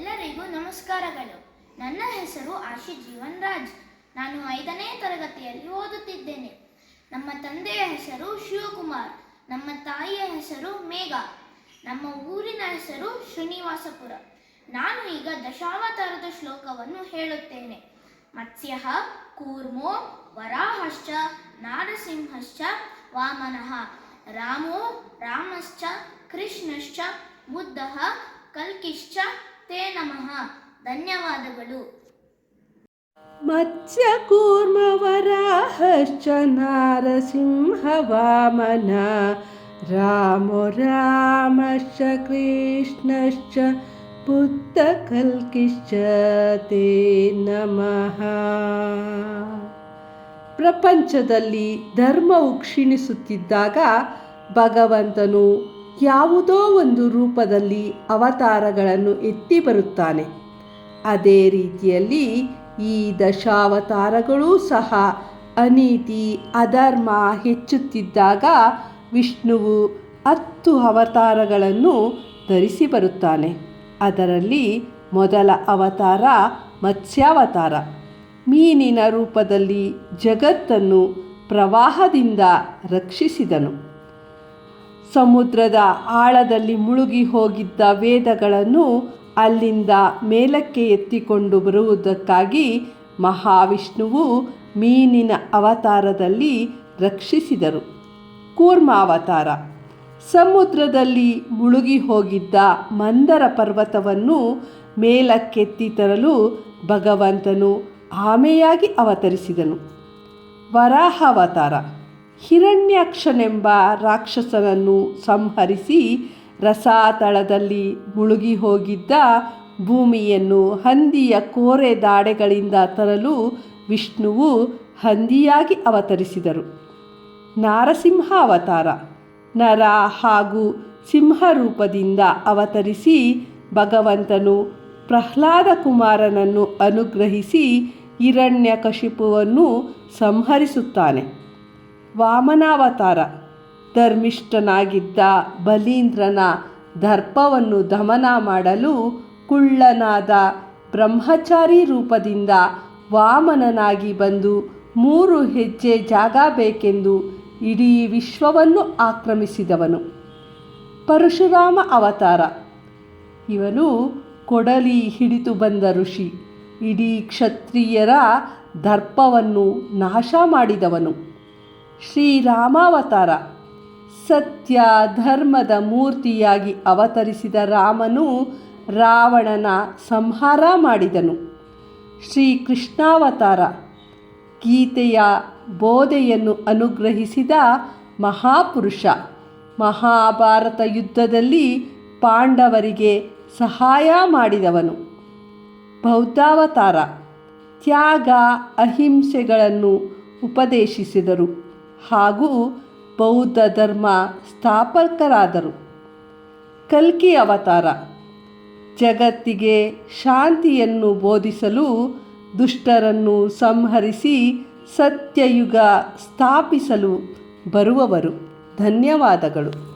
ಎಲ್ಲರಿಗೂ ನಮಸ್ಕಾರಗಳು. ನನ್ನ ಹೆಸರು ಆಶಿ ಜೀವನ್ ರಾಜ್ ನಾನು ಐದನೇ ತರಗತಿಯಲ್ಲಿ ಓದುತ್ತಿದ್ದೇನೆ. ನಮ್ಮ ತಂದೆಯ ಹೆಸರು ಶಿವಕುಮಾರ್. ನಮ್ಮ ತಾಯಿಯ ಹೆಸರು ಮೇಘ. ನಮ್ಮ ಊರಿನ ಹೆಸರು ಶ್ರೀನಿವಾಸಪುರ. ನಾನು ಈಗ ದಶಾವತಾರದ ಶ್ಲೋಕವನ್ನು ಹೇಳುತ್ತೇನೆ. ಮತ್ಸ್ಯ ಕೂರ್ಮೋ ವರಾಹಶ್ಚ ನಾರಸಿಂಹಶ್ಚ ವಾಮನಃ. ರಾಮೋ ರಾಮಶ್ಚ ಕೃಷ್ಣಶ್ಚ ಬುದ್ಧಃ ಕಲ್ಕಿಶ್ಚ ತೇ ನಮಃ ಧನ್ಯವಾದಗಳು मत्स्यकूर्मवराहश्च नारसिंहवामन रामो रामश्च कृष्णश्च बुद्धकल्किश्च ते ನಮಃ ಪ್ರಪಂಚದಲ್ಲಿ ಧರ್ಮವು ಕ್ಷೀಣಿಸುತ್ತಿದ್ದಾಗ ಭಗವಂತನು ಯಾವುದೋ ಒಂದು ರೂಪದಲ್ಲಿ ಅವತಾರಗಳನ್ನು ಎತ್ತಿ ಬರುತ್ತಾನೆ. ಅದೇ ರೀತಿಯಲ್ಲಿ ಈ ದಶಾವತಾರಗಳೂ ಸಹ ಅನೀತಿ, ಅಧರ್ಮ ಹೆಚ್ಚುತ್ತಿದ್ದಾಗ ವಿಷ್ಣುವು ಹತ್ತು ಅವತಾರಗಳನ್ನು ಧರಿಸಿ ಬರುತ್ತಾನೆ. ಅದರಲ್ಲಿ ಮೊದಲ ಅವತಾರ ಮತ್ಸ್ಯಾವತಾರ. ಮೀನಿನ ರೂಪದಲ್ಲಿ ಜಗತ್ತನ್ನು ಪ್ರವಾಹದಿಂದ ರಕ್ಷಿಸಿದನು. ಸಮುದ್ರದ ಆಳದಲ್ಲಿ ಮುಳುಗಿ ಹೋಗಿದ್ದ ವೇದಗಳನ್ನು ಅಲ್ಲಿಂದ ಮೇಲಕ್ಕೆ ಎತ್ತಿಕೊಂಡು ಬರುವುದಕ್ಕಾಗಿ ಮಹಾವಿಷ್ಣುವು ಮೀನಿನ ಅವತಾರದಲ್ಲಿ ರಕ್ಷಿಸಿದರು. ಕೂರ್ಮಾವತಾರ ಸಮುದ್ರದಲ್ಲಿ ಮುಳುಗಿ ಹೋಗಿದ್ದ ಮಂದರ ಪರ್ವತವನ್ನು ಮೇಲಕ್ಕೆತ್ತಿ ತರಲು ಭಗವಂತನು ಆಮೆಯಾಗಿ ಅವತರಿಸಿದನು. ವರಾಹಾವತಾರ ಹಿರಣ್ಯಾಕ್ಷನೆಂಬ ರಾಕ್ಷಸನನ್ನು ಸಂಹರಿಸಿ ರಸಾತಳದಲ್ಲಿ ಮುಳುಗಿ ಹೋಗಿದ್ದ ಭೂಮಿಯನ್ನು ಹಂದಿಯ ಕೋರೆ ದಾಡೆಗಳಿಂದ ತರಲು ವಿಷ್ಣುವು ಹಂದಿಯಾಗಿ ಅವತರಿಸಿದರು. ನಾರಸಿಂಹ ಅವತಾರ. ನರ ಹಾಗೂ ಸಿಂಹ ರೂಪದಿಂದ ಅವತರಿಸಿ ಭಗವಂತನು ಪ್ರಹ್ಲಾದ ಕುಮಾರನನ್ನು ಅನುಗ್ರಹಿಸಿ ಹಿರಣ್ಯ ಕಶಿಪುವನ್ನು ಸಂಹರಿಸುತ್ತಾನೆ. ವಾಮನಾವತಾರ. ಧರ್ಮಿಷ್ಠನಾಗಿದ್ದ ಬಲೀಂದ್ರನ ದರ್ಪವನ್ನು ದಮನ ಮಾಡಲು ಕುಳ್ಳನಾದ ಬ್ರಹ್ಮಚಾರಿ ರೂಪದಿಂದ ವಾಮನನಾಗಿ ಬಂದು ಮೂರು ಹೆಜ್ಜೆ ಜಾಗ ಬೇಕೆಂದು ಇಡೀ ವಿಶ್ವವನ್ನು ಆಕ್ರಮಿಸಿದವನು. ಪರಶುರಾಮ ಅವತಾರ. ಇವನು ಕೊಡಲಿ ಹಿಡಿದು ಬಂದ ಋಷಿ. ಇಡೀ ಕ್ಷತ್ರಿಯರ ದರ್ಪವನ್ನು ನಾಶ ಮಾಡಿದವನು. ಶ್ರೀರಾಮಾವತಾರ. ಸತ್ಯ ಧರ್ಮದ ಮೂರ್ತಿಯಾಗಿ ಅವತರಿಸಿದ ರಾಮನು ರಾವಣನ ಸಂಹಾರ ಮಾಡಿದನು. ಶ್ರೀಕೃಷ್ಣಾವತಾರ. ಗೀತೆಯ ಬೋಧೆಯನ್ನು ಅನುಗ್ರಹಿಸಿದ ಮಹಾಪುರುಷ. ಮಹಾಭಾರತ ಯುದ್ಧದಲ್ಲಿ ಪಾಂಡವರಿಗೆ ಸಹಾಯ ಮಾಡಿದವನು. ಬೌದ್ಧಾವತಾರ. ತ್ಯಾಗ ಅಹಿಂಸೆಗಳನ್ನು ಉಪದೇಶಿಸಿದರು. ಹಾಗೂ ಬೌದ್ಧ ಧರ್ಮ ಸ್ಥಾಪಕರಾದರು. ಕಲ್ಕಿ ಅವತಾರ. ಜಗತ್ತಿಗೆ ಶಾಂತಿಯನ್ನು ಬೋಧಿಸಲು ದುಷ್ಟರನ್ನು ಸಂಹರಿಸಿ ಸತ್ಯಯುಗ ಸ್ಥಾಪಿಸಲು ಬರುವವರು. ಧನ್ಯವಾದಗಳು.